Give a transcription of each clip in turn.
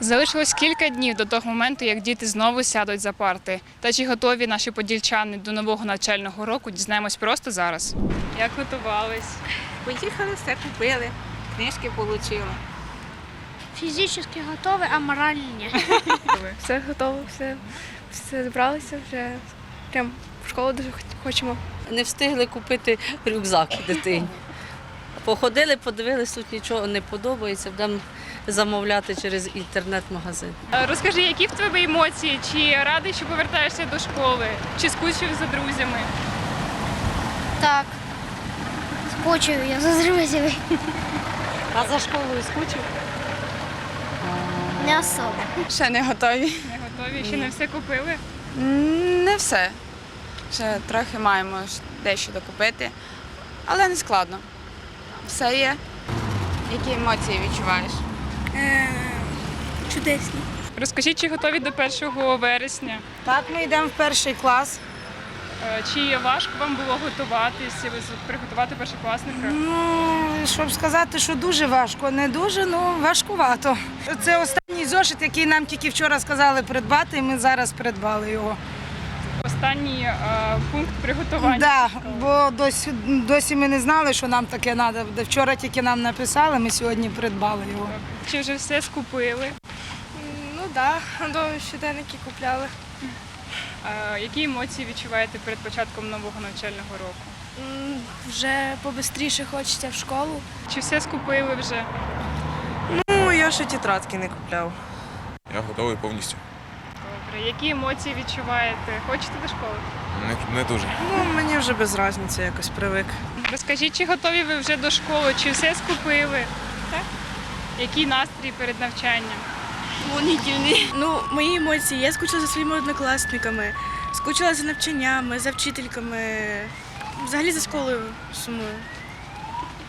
Залишилось кілька днів до того моменту, як діти знову сядуть за парти. Та чи готові наші подільчани до нового навчального року, дізнаємось просто зараз. Як готувались? Поїхали, все купили, книжки отримали. Фізично готовий, а морально ні. Все готово, все, все зібралися вже. Прям в школу дуже хочемо. Не встигли купити рюкзак дитині. Походили, подивились, тут нічого не подобається, будемо замовляти через інтернет-магазин. Е, Розкажи, які в тебе емоції? Чи радий, що повертаєшся до школи? Чи скучив за друзями? Так. Скочив я за друзями. А за школою скучив? Не особо. Ще не готові. Не готові? Ще не все купили? Не все. Ще трохи маємо дещо докупити, але не складно. Все є. Які емоції відчуваєш? Чудесні. Розкажіть, чи готові до 1 вересня? Так, ми йдемо в перший клас. Е, Чи важко вам було готуватись, і приготувати першокласника? Ну, щоб сказати, що дуже важко, не дуже, ну важкувато. Це останній зошит, який нам тільки вчора сказали придбати, і ми зараз придбали його. Останній е, пункт приготування. Да, бо досі, досі ми не знали, що нам таке треба. Вчора тільки нам написали, ми сьогодні придбали його. Чи вже все скупили? Ну так, да. щоденники купляли. Е, Які емоції відчуваєте перед початком нового навчального року? Вже побистріше хочеться в школу. Чи все скупили вже? Ну, я ще тетрадки не купляв. Я готовий повністю. Добре. Які емоції відчуваєте? Хочете до школи? Не, не дуже. Ну, мені вже без різниці якось привик. Розкажіть, чи готові ви вже до школи, чи все скупили? Так. Який настрій перед навчанням? Ну, мої емоції. Я скучила за своїми однокласниками, скучила за навчаннями, за вчительками. Взагалі за школою сумую.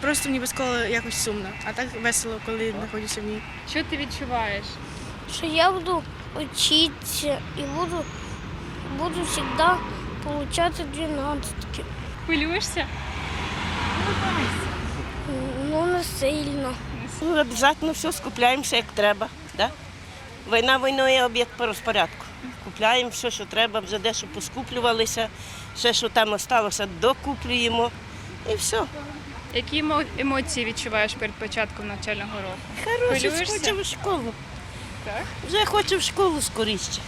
Просто мені без школи якось сумно, а так весело, коли знаходжуся в ній. Що ти відчуваєш? Що я буду вчитися і буду, буду завжди получати 12. Хвилюєшся? Ну, не сильно. Ну, обов'язково все скупляємося, як треба. Да? Війна війною об'єкт по розпорядку. Купляємо все, що треба, вже дещо поскуплювалися, ще, що там залишилося, докуплюємо. І все. Які емо- емоції відчуваєш перед початком навчального року? Хороше, Хвилюєшся? хочемо в школу. Так. Вже хочу в школу скоріше.